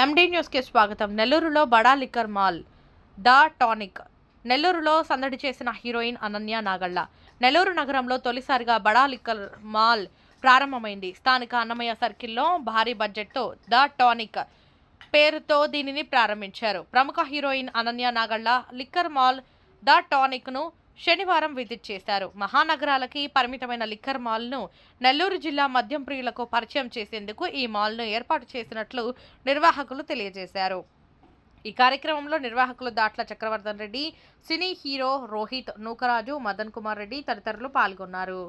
ఎండి న్యూస్కి స్వాగతం. నెల్లూరులో బడా లిక్కర్ మాల్ ద టానిక్. నెల్లూరులో సందడి చేసిన హీరోయిన్ అనన్య నాగళ్ళ. నెల్లూరు నగరంలో తొలిసారిగా బడా లిక్కర్ మాల్ ప్రారంభమైంది. స్థానిక అన్నమయ్య సర్కిల్లో భారీ బడ్జెట్తో ద టానిక్ పేరుతో దీనిని ప్రారంభించారు. ప్రముఖ heroine Ananya Nagalla liquor mall the టానిక్ను శనివారం విజిట్ చేశారు. మహానగరాలకి పరిమితమైన లిక్కర్ మాల్ను నెల్లూరు జిల్లా మద్యం ప్రియులకు పరిచయం చేసేందుకు ఈ మాల్ను ఏర్పాటు చేసినట్లు నిర్వాహకులు తెలియజేశారు. ఈ కార్యక్రమంలో నిర్వాహకులు దాట్ల చక్రవర్ధన్ రెడ్డి సినీ హీరో రోహిత్ నూకరాజు మదన్ కుమార్ రెడ్డి తదితరులు పాల్గొన్నారు.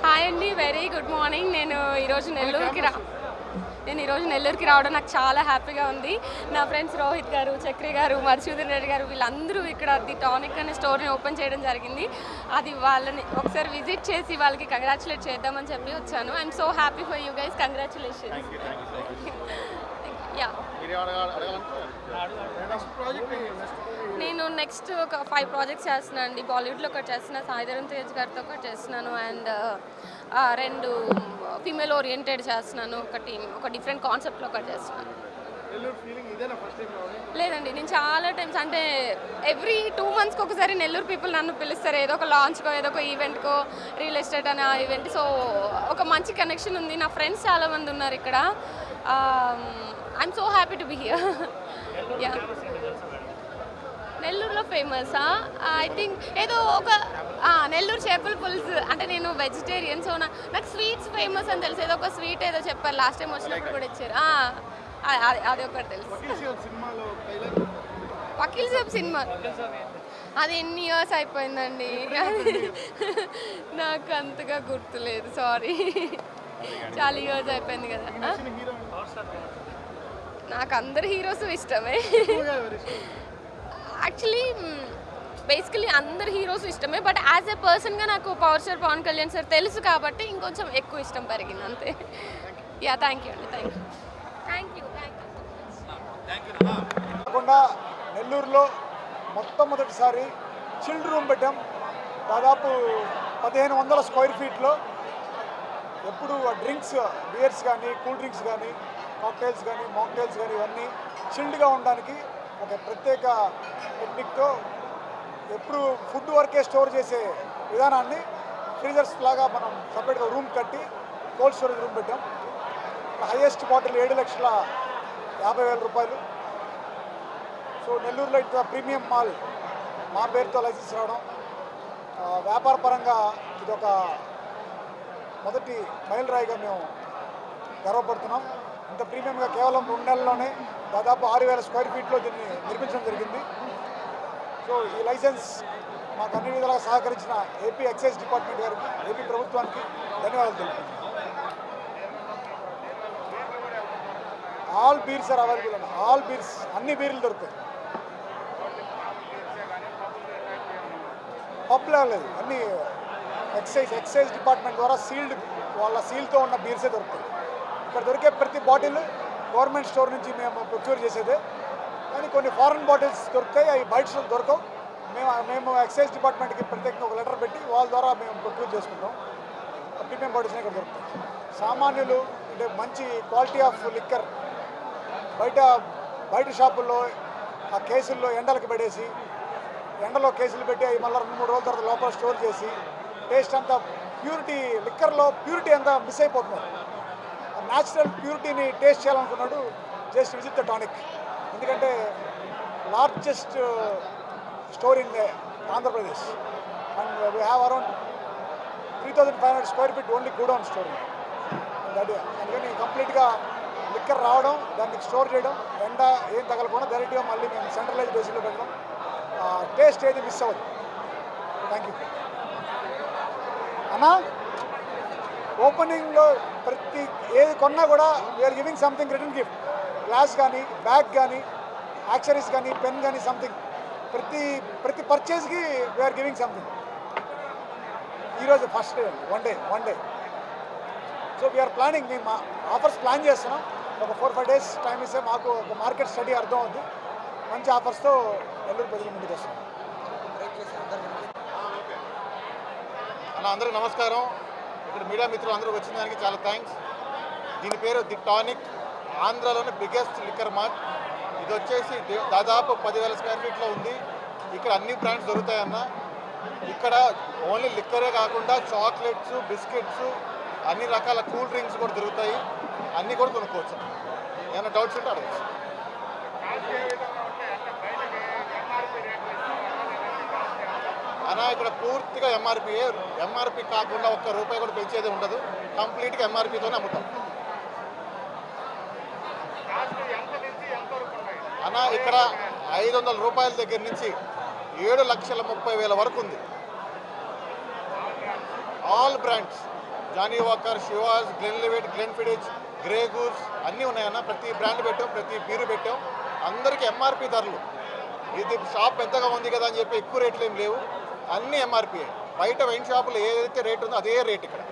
హాయ్ అండి వెరీ గుడ్ మార్నింగ్ నేను ఈరోజు నెల్లూరుకి రా ఈరోజు నెల్లూరుకి రావడం నాకు చాలా హ్యాపీగా ఉంది. నా ఫ్రెండ్స్ రోహిత్ గారు చక్రి గారు మధుసూదన్ రెడ్డి గారు వీళ్ళందరూ ఇక్కడ ది టానిక్ అనే స్టోర్ని ఓపెన్ చేయడం జరిగింది. అది వాళ్ళని ఒకసారి విజిట్ చేసి వాళ్ళకి కంగ్రాచులేట్ చేద్దామని చెప్పి వచ్చాను. I'm so happy for you guys. Congratulations. నేను నెక్స్ట్ ఒక ఫైవ్ ప్రాజెక్ట్స్ చేస్తున్నాను అండి. బాలీవుడ్లో ఒకటి చేస్తున్నా సాయిధరం తేజ్ గారితో ఒకటి చేస్తున్నాను అండ్ రెండు ఫీమేల్ ఓరియంటెడ్ చేస్తున్నాను. ఒకటి ఒక డిఫరెంట్ కాన్సెప్ట్లో ఒకటి చేస్తున్నాను. నెల్లూరు ఫీలింగ్ ఇదేనా ఫస్ట్ టైం రావడం? లేదండి నేను చాలా టైమ్స్ అంటే ఎవ్రీ టూ మంత్స్కి ఒకసారి నెల్లూరు పీపుల్ నన్ను పిలుస్తారు. ఏదో ఒక లాంచ్కో ఏదో ఒక ఈవెంట్కో రియల్ ఎస్టేట్ అనే ఈవెంట్ సో ఒక మంచి కనెక్షన్ ఉంది. నా ఫ్రెండ్స్ చాలా మంది ఉన్నారు ఇక్కడ. I'm so happy to be here yeah నెల్లూరులో ఫేమసా? ఐ థింక్ ఏదో ఒక ఆ, నెల్లూరు చేపల పులుసు. అంటే నేను వెజిటేరియన్ సో నా- నాకు స్వీట్స్ ఫేమస్ అని తెలుసు. ఏదో ఒక స్వీట్ ఏదో చెప్పారు. లాస్ట్ టైం వచ్చినప్పుడు కూడా ఇచ్చారు. ఆ, అది- ఒకటి తెలుసు. వకీల్ సాబ్ సినిమా? అది ఎన్ని ఇయర్స్ అయిపోయిందండి? నాకు అంతగా గుర్తులేదు. సారీ చాలా ఇయర్స్ అయిపోయింది కదా. నాకు అందరు హీరోస్ ఇష్టమే. యాక్చువల్లీ బేసికలీ అందరు హీరోస్ ఇష్టమే బట్ యాజ్ ఎ పర్సన్గా నాకు power star Pawan Kalyan sir తెలుసు కాబట్టి ఇంకొంచెం ఎక్కువ ఇష్టం పెరిగింది అంతే. యా థ్యాంక్ యూ అండి thank you thank you thank you కాకుండా నెల్లూరులో మొట్టమొదటిసారి చిల్డ్ రూమ్ పెట్టాం. దాదాపు పదిహేను వందల స్క్వేర్ ఫీట్లో. ఎప్పుడు డ్రింక్స్ బియర్స్ కానీ కూల్ డ్రింక్స్ కానీ కాక్టైల్స్ కానీ మాక్టైల్స్ కానీ ఇవన్నీ చిల్డ్గా ఉండడానికి ఒక ప్రత్యేక టెక్నిక్తో ఎప్పుడు ఫుడ్ వరకే స్టోర్ చేసే విధానాన్ని ఫ్రీజర్స్ లాగా మనం సపరేట్గా రూమ్ కట్టి కోల్డ్ స్టోరేజ్ రూమ్ పెట్టాం. హైయెస్ట్ బాటిల్ ఏడు లక్షల యాభై వేల రూపాయలు. సో నెల్లూరులో ఇంత ప్రీమియం మాల్ మా పేరుతో లైసెన్స్ రావడం. వ్యాపార పరంగా ఇది ఒక మొదటి మైలురాయిగా మేము గర్వపడుతున్నాం. ఇంత ప్రీమియంగా కేవలం రెండు నెలల్లోనే దాదాపు ఆరు వేల స్క్వేర్ ఫీట్లో దీన్ని నిర్మించడం జరిగింది. సో ఈ లైసెన్స్ మాకు అన్ని విధాలుగా సహకరించిన ఏపీ ఎక్సైజ్ డిపార్ట్మెంట్ గారికి ఏపీ ప్రభుత్వానికి ధన్యవాదాలు తెలుపుతున్నాను ఆల్ బీర్స్ ఆర్ అవైలబుల్ అండి ఆల్ బీర్స్ అన్ని బీర్లు దొరుకుతాయి. పబ్లో లేదు అన్ని ఎక్సైజ్ ఎక్సైజ్ డిపార్ట్మెంట్ ద్వారా సీల్డ్ వాళ్ళ సీల్తో ఉన్న బీర్సే దొరుకుతాయి. ఇక్కడ దొరికే ప్రతి బాటిల్ గవర్నమెంట్ స్టోర్ నుంచి మేము ప్రొక్యూర్ చేసేదే. కానీ కొన్ని ఫారెన్ బాటిల్స్ దొరుకుతాయి అవి బయట దొరకవు. మేము మేము ఎక్సైజ్ డిపార్ట్మెంట్కి ప్రత్యేకంగా ఒక లెటర్ పెట్టి వాళ్ళ ద్వారా మేము ప్రొక్యూర్ చేసుకుంటాం. ప్రీమియం బాటిల్స్ ఇక్కడ దొరుకుతాయి. సామాన్యులు అంటే మంచి క్వాలిటీ ఆఫ్ లిక్కర్ బయట బయట షాపుల్లో ఆ కేసుల్లో ఎండలకు పడేసి ఎండలో కేసులు పెట్టి అవి మళ్ళీ రెండు మూడు రోజుల తర్వాత లోపల స్టోర్ చేసి టేస్ట్ అంతా ప్యూరిటీ లిక్కర్లో ప్యూరిటీ అంతా మిస్ అయిపోతున్నారు న్యాచురల్ ప్యూరిటీని టేస్ట్ చేయాలనుకున్నాడు జస్ట్ విజిట్ ద టానిక్. ఎందుకంటే largest store in Andhra Pradesh. And we have around three thousand five hundred square feet only godown store అది అందుకని కంప్లీట్గా లిక్కర్ రావడం దాన్ని స్టోర్ చేయడం ఎండ ఏం తగలకుండా డైరెక్ట్గా మళ్ళీ మేము సెంట్రలైజ్ బేసిస్లో పెట్టడం టేస్ట్ ఏది మిస్ అవ్వదు. థ్యాంక్ యూ అన్నా? ఓపెనింగ్లో ప్రతి ఏది కొన్నా కూడా we're giving something return gift glass కానీ బ్యాగ్ కానీ యాక్సరీస్ కానీ పెన్ కానీ సంథింగ్ ప్రతి ప్రతి పర్చేస్కి వీఆర్ గివింగ్ సంథింగ్ ఈరోజు first day one day one day so we're planning మేము ఆఫర్స్ ప్లాన్ చేస్తున్నాం. ఒక ఫోర్ ఫైవ్ డేస్ టైం ఇస్తే మాకు ఒక మార్కెట్ స్టడీ అర్థం అవుతుంది మంచి ఆఫర్స్తో నెల్లూరు ప్రజల ముందుకు వస్తాం అన్న అందరికీ నమస్కారం. ఇక్కడ మీడియా మిత్రులు అందరూ వచ్చిన దానికి చాలా థ్యాంక్స్ దీని పేరు ది టానిక్. ఆంధ్రాలోని బిగ్గెస్ట్ లిక్కర్ మార్ట్ ఇది వచ్చేసి దాదాపు పదివేల స్క్వేర్ ఫీట్లో ఉంది. ఇక్కడ అన్ని బ్రాండ్స్ దొరుకుతాయన్న. ఇక్కడ ఓన్లీ లిక్కరే కాకుండా చాక్లెట్స్ బిస్కెట్స్ అన్ని రకాల కూల్ డ్రింక్స్ కూడా దొరుకుతాయి. అన్నీ కూడా కొనుక్కోవచ్చు. ఏమైనా డౌట్స్ ఉంటే అడగచ్చు. అన్నా ఇక్కడ పూర్తిగా ఎంఆర్పీ ఎంఆర్పి కాకుండా ఒక్క రూపాయి కూడా పెంచేది ఉండదు. కంప్లీట్గా ఎంఆర్పితోనే అమ్ముతాం. అన్న ఇక్కడ ఐదు వందల రూపాయల దగ్గర నుంచి ఏడు లక్షల ముప్పై వేల వరకు ఉంది. All brands Johnnie Walker Chivas Glenlivet Glenfiddich Grey Goose అన్నీ ఉన్నాయన్న. ప్రతి బ్రాండ్ పెట్టాం ప్రతి బీరు పెట్టాం. అందరికీ ఎంఆర్పి ధరలు. ఇది షాప్ పెద్దగా ఉంది కదా అని చెప్పి ఎక్కువ రేట్లు ఏం లేవు. అన్నీ ఎంఆర్పి బయట వైన్ షాపులో ఏదైతే రేట్ ఉందో అదే రేట్ ఇక్కడ.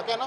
ఓకేనా?